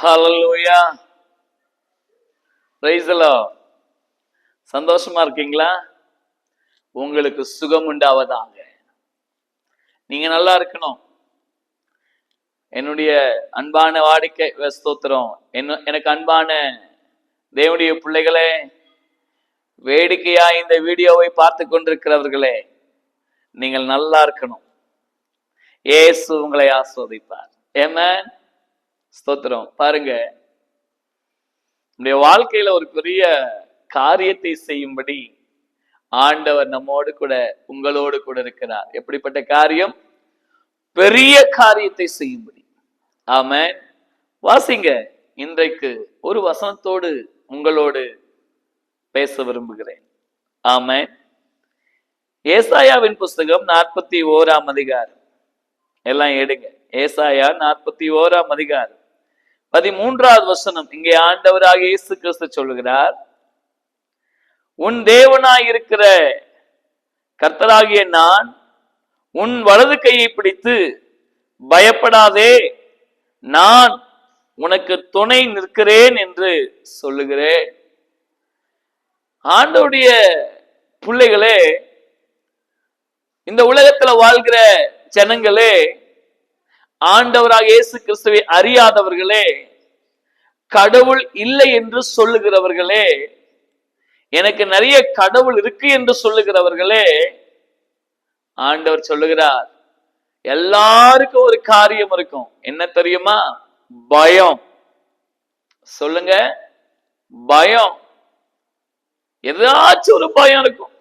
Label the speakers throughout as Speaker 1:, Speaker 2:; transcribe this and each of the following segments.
Speaker 1: ஹலோயா praise சந்தோஷமா இருக்கீங்களா? உங்களுக்கு சுகம் உண்டாவதாக. நீங்க நல்லா இருக்கணும். என்னுடைய அன்பான வாடிக்கை ஸ்தோத்திரம். என்ன எனக்கு அன்பான தேவனுடைய பிள்ளைகளே வேடிக்கையா இந்த வீடியோவை பார்த்து கொண்டிருக்கிறவர்களே நீங்கள் நல்லா இருக்கணும். ஏசு உங்களை ஆஸ்வதிப்பார். ஏமன் ஸ்தோத்திரம். பாருங்க. நம்முடைய வாழ்க்கையில ஒரு பெரிய காரியத்தை செய்யும்படி ஆண்டவர் நம்மோடு கூட உங்களோடு கூட இருக்கிறார். எப்படிப்பட்ட காரியம்? பெரிய காரியத்தை செய்யும்படி. ஆம வாசிங்க. இன்றைக்கு ஒரு வசனத்தோடு உங்களோடு பேச விரும்புகிறேன். ஆம ஏசாயாவின் புஸ்தகம் நாற்பத்தி ஓராம் அதிகாரம். எல்லாம் எடுங்க. ஏசாயா நாற்பத்தி ஓராம் அதிகாரம். பதிமூன்றாவது வசனம் இங்கே ஆண்டவராக இயேசு கிறிஸ்து சொல்லுகிறார் உன் தேவனாய் இருக்கிற கர்த்தராகிய நான் உன் வலது கையை பிடித்து பயப்படாதே நான் உனக்கு துணை நிற்கிறேன் என்று சொல்லுகிறேன். ஆண்டவுடைய பிள்ளைகளே இந்த உலகத்துல வாழ்கிற ஜனங்களே ஆண்டவராக இயேசு கிறிஸ்துவை அறியாதவர்களே கடவுள் இல்லை என்று சொல்லுகிறவர்களே எனக்கு நிறைய கடவுள் இருக்கு என்று சொல்லுகிறவர்களே ஆண்டவர் சொல்லுகிறார் எல்லாருக்கும் ஒரு காரியம் இருக்கும். என்ன தெரியுமா? பயம். சொல்லுங்க. பயம். ஏதாச்சும் ஒரு பயம் இருக்கும்.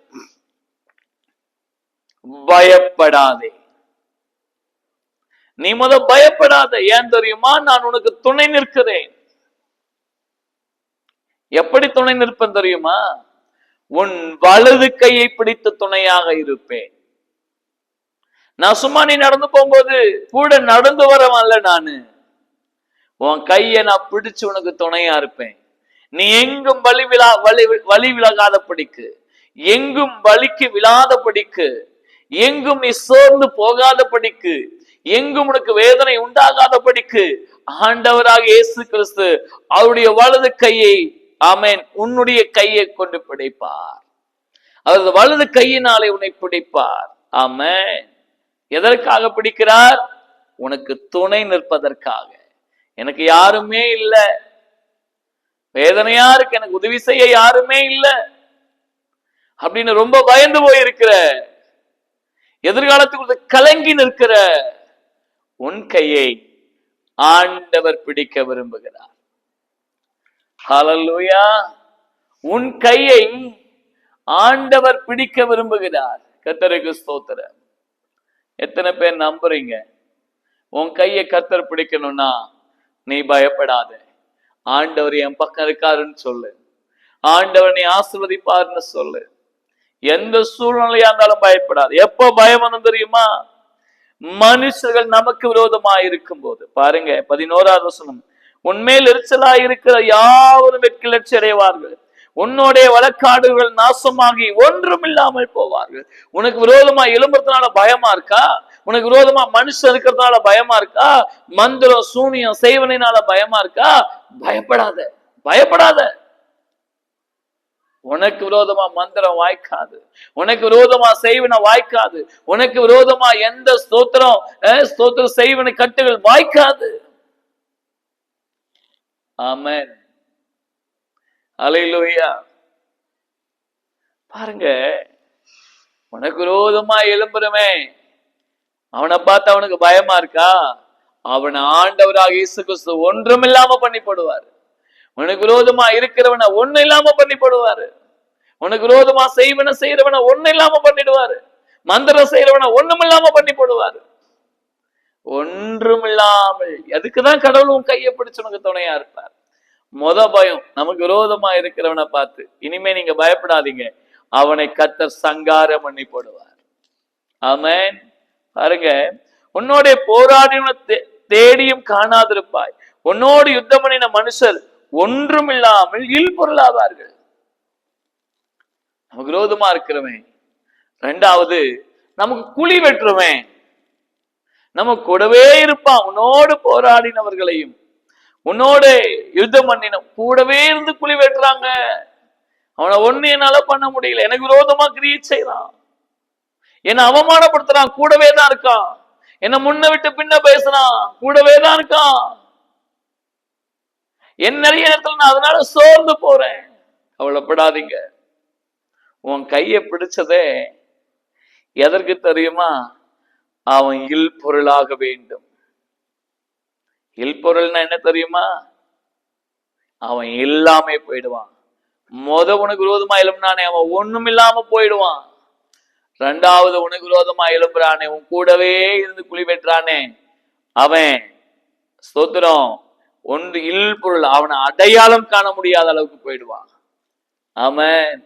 Speaker 1: பயப்படாதே. நீ முத பயப்படாத. ஏன் தெரியுமா? நான் உனக்கு துணை நிற்கிறேன். எப்படி துணை நிற்பேன் தெரியுமா? உன் வலது கையை பிடித்து துணையாக இருப்பேன். நான் சும்மா நீ நடந்து போகும்போது கூட நடந்து வரவன்ல நானு. உன் கையை நான் பிடிச்சு உனக்கு துணையா இருப்பேன். நீ எங்கும் வலி விழா வலி வலி விலகாத படிக்கு எங்கும் வலிக்கு விழாத படிக்கு எங்கும் நீ சோர்ந்து போகாத படிக்கு எங்கும் உனக்கு வேதனை உண்டாகாத படிக்கு ஆண்டவராக இயேசு கிறிஸ்து அவருடைய வலது கையை ஆமேன் உன்னுடைய கையை கொண்டு பிடிப்பார். அவரது வலது கையினாலே உன்னை பிடிப்பார். ஆமென். எதற்காக பிடிக்கிறார்? உனக்கு துணை நிற்பதற்காக. எனக்கு யாருமே இல்லை. வேதனையா இருக்கு எனக்கு உதவி செய்ய யாருமே இல்லை. அப்படின்னு ரொம்ப பயந்து போயிருக்கிற எதிர்காலத்துக்கு கலங்கி நிற்கிற உன் கையை ஆண்டவர் பிடிக்க விரும்புகிறார். ஹalleluya. உன் கையை ஆண்டவர் பிடிக்க விரும்புகிறார். கத்தருக்கு ஸ்தோத்திர எத்தனை பேர் நம்புறீங்க? உன் கையை கத்தர் பிடிக்கணும்னா நீ பயப்படாத. ஆண்டவர் என் பக்கம் இருக்காருன்னு சொல்லு. ஆண்டவர் நீ ஆசிர்வதிப்பாருன்னு சொல்லு. எந்த சூழ்நிலையா இருந்தாலும் பயப்படாது. எப்போ பயம் வந்து தெரியுமா? மனுஷர்கள் நமக்கு விரோதமா இருக்கும் போது பாருங்க பதினோராவது வசனம். உண்மையில் எரிச்சலா இருக்கிற யாவரும் வெட்கிளர்ச்சி அடைவார்கள். உன்னுடைய வழக்காடுகள் நாசமாகி ஒன்றும் இல்லாமல் போவார்கள். உனக்கு விரோதமா எழும்புறதுனால பயமா இருக்கா? உனக்கு விரோதமா மனுஷன் இருக்கிறதுனால பயமா இருக்கா? மந்திரம் சூனியம் செய்வனைனால பயமா இருக்கா? பயப்படாத பயப்படாத. உனக்கு விரோதமா மந்திரம் வாய்க்காது. உனக்கு விரோதமா செய்வன வாய்க்காது. உனக்கு விரோதமா எந்த ஸ்தோத்திரம் ஸ்தோத்திரம் செய்வன கட்டுகள் வாய்க்காது. ஆமன். அலையிலோயா பாருங்க உனக்கு விரோதமா எழும்புறமே. அவனை பார்த்து அவனுக்கு பயமா இருக்கா? அவன் ஆண்டவராக இயேசு கிறிஸ்து ஒன்றும் இல்லாம பண்ணி போடுவார் உனக்கு விரோதமா இருக்கிறவனை ஒண்ணு இல்லாம பண்ணி போடுவாரு உனக்கு விரோதமா செய்வன செய்யறவனை ஒண்ணு இல்லாம பண்ணிடுவாரு. மந்திரம் செய்யறவனை ஒண்ணும் இல்லாம பண்ணி போடுவாரு ஒன்றும் இல்லாமல் அதுக்குதான் கடவுளும் கையை பிடிச்சு உனக்கு துணையா இருப்பார்? மொத பயம் நமக்கு விரோதமா இருக்கிறவனை பார்த்து இனிமே நீங்க பயப்படாதீங்க. அவனை கத்தர் சங்காரம் பண்ணி போடுவார் ஆமென். பாருங்க உன்னோட போராடின தேடியும் காணாதிருப்பாய். உன்னோடு யுத்தம் பண்ணின மனுஷர் ஒன்றும் இல்லாமல் இல்பொருளாவார்கள். நமக்கு விரோதமா இருக்கிறவன் ரெண்டாவது நமக்கு குழி வெட்டுறவன் நம்ம கூடவே இருப்பான். உன்னோடு போராடினவர்களையும் உன்னோட யுத்தம் பண்ணின கூடவே இருந்து குழி வெட்டுறாங்க. அவனை ஒண்ணு என்னால பண்ண முடியல. எனக்கு விரோதமா கிரியேட் செய்யறான் என்னை அவமானப்படுத்துறான். கூடவே தான் இருக்கான். என்ன முன்ன விட்டு பின்ன பேசுறான். கூடவே தான் இருக்கான். என் நிறைய இடத்துல நான் அதனால சோர்ந்து போறேன். கவலைப்படாதீங்க. உன் கையை பிடிச்சதே எதற்கு தெரியுமா? அவன் இல் பொருளாக வேண்டும். இல் பொருள்னா என்ன தெரியுமா? அவன் எல்லாமே போயிடுவான். மொத உனக்கு விரோதமா எழும்பினானே அவன் ஒண்ணும் இல்லாம போயிடுவான். ரெண்டாவது உனக்கு விரோதமா எழும்புறானே உன் கூடவே இருந்து குழி வெட்டுறானே. அவன் ஸ்தோத்திரம். ஒன்று இல் பொருள் அவனை அடையாளம் காண முடியாத அளவுக்கு போயிடுவான். அவன்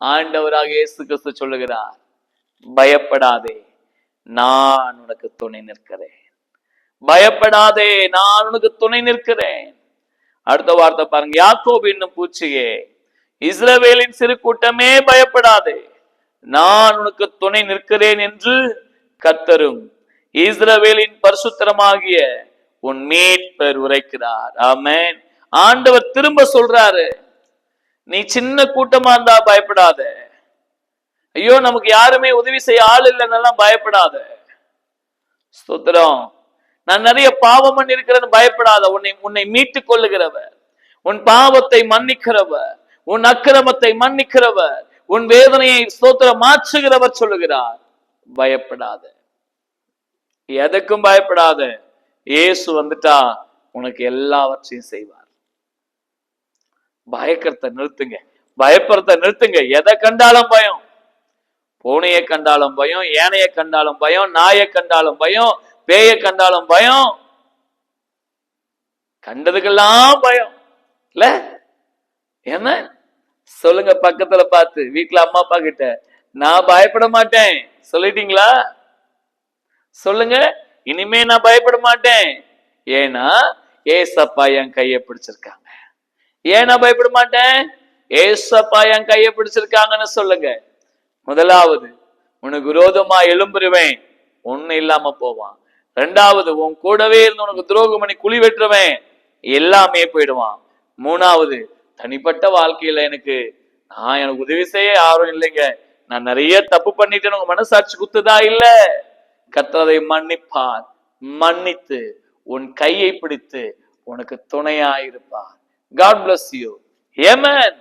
Speaker 1: ஆண்டவராக இயேசு கிறிஸ்து சொல்லுகிறார் பயப்படாதே நான் உனக்கு துணை நிற்கிறேன். பயப்படாதே நான் உனக்கு துணை நிற்கிறேன். அடுத்த வார்த்தை பாருங்க யாக்கோபு என்னும் பூச்சியே இஸ்ரவேலின் சிறு கூட்டமே பயப்படாதே நான் உனக்கு துணை நிற்கிறேன் என்று கத்தரும் இஸ்ரவேலின் பரிசுத்தரமாகிய உன் மீட்பர் உரைக்கிறார். ஆமேன். ஆண்டவர் திரும்ப சொல்றாரு. நீ சின்ன கூட்டமா இருந்தா பயப்படாத. ஐயோ நமக்கு யாருமே உதவி செய்ய ஆள் இல்லைன்னெல்லாம் பயப்படாத. ஸ்தோத்திரம். நான் நிறைய பாவம் பண்ணிருக்கிறேன்னு பயப்படாத. உன்னை உன்னை மீட்டுக் கொள்ளுகிறவர். உன் பாவத்தை மன்னிக்கிறவர். உன் அக்கிரமத்தை மன்னிக்கிறவர். உன் வேதனையை ஸ்தோத்திரம் மாற்றுகிறவர் சொல்லுகிறார். பயப்படாத. எதுக்கும் பயப்படாத. இயேசு வந்துட்டா உனக்கு எல்லாவற்றையும் செய்வார். பயக்கிறத நிறுத்துங்க. பயப்படுறத நிறுத்துங்க. எதை கண்டாலும் பயம். பூனையை கண்டாலும் பயம் ஏனைய கண்டாலும் பயம் நாயை கண்டாலும் பயம் பேயை கண்டாலும் பயம். கண்டதுக்கெல்லாம் பயம். இல்ல? என்ன? சொல்லுங்க பக்கத்துல பார்த்து. வீட்டுல அம்மா அப்பா கிட்ட. நான் பயப்பட மாட்டேன். சொல்லிட்டீங்களா? சொல்லுங்க. இனிமே நான் பயப்பட மாட்டேன். ஏன்னா ஏசப்பா என் கையை பிடிச்சிருக்காங்க. ஏன் நான் பயப்பட மாட்டேன்? ஏசப்பா என் கையை பிடிச்சிருக்காங்கன்னு சொல்லுங்க. முதலாவது உனக்கு விரோதமா எழும்புருவேன். ஒண்ணு இல்லாம போவான். ரெண்டாவது உன் கூடவே இருந்து உனக்கு துரோகம் பண்ணி குழி வெட்டுறவன். எல்லாமே போயிடுவான். மூணாவது தனிப்பட்ட வாழ்க்கையில எனக்கு நான் எனக்கு உதவி செய்ய யாரும் இல்லைங்க. நான் நிறைய தப்பு பண்ணிட்டேன்னு உங்க மனசாட்சி குத்துதா இல்ல? கத்ததை மன்னிப்பார். மன்னித்து உன் கையை பிடித்து உனக்கு துணையா இருப்பார் காட் பிளஸ் யூ ஏமன்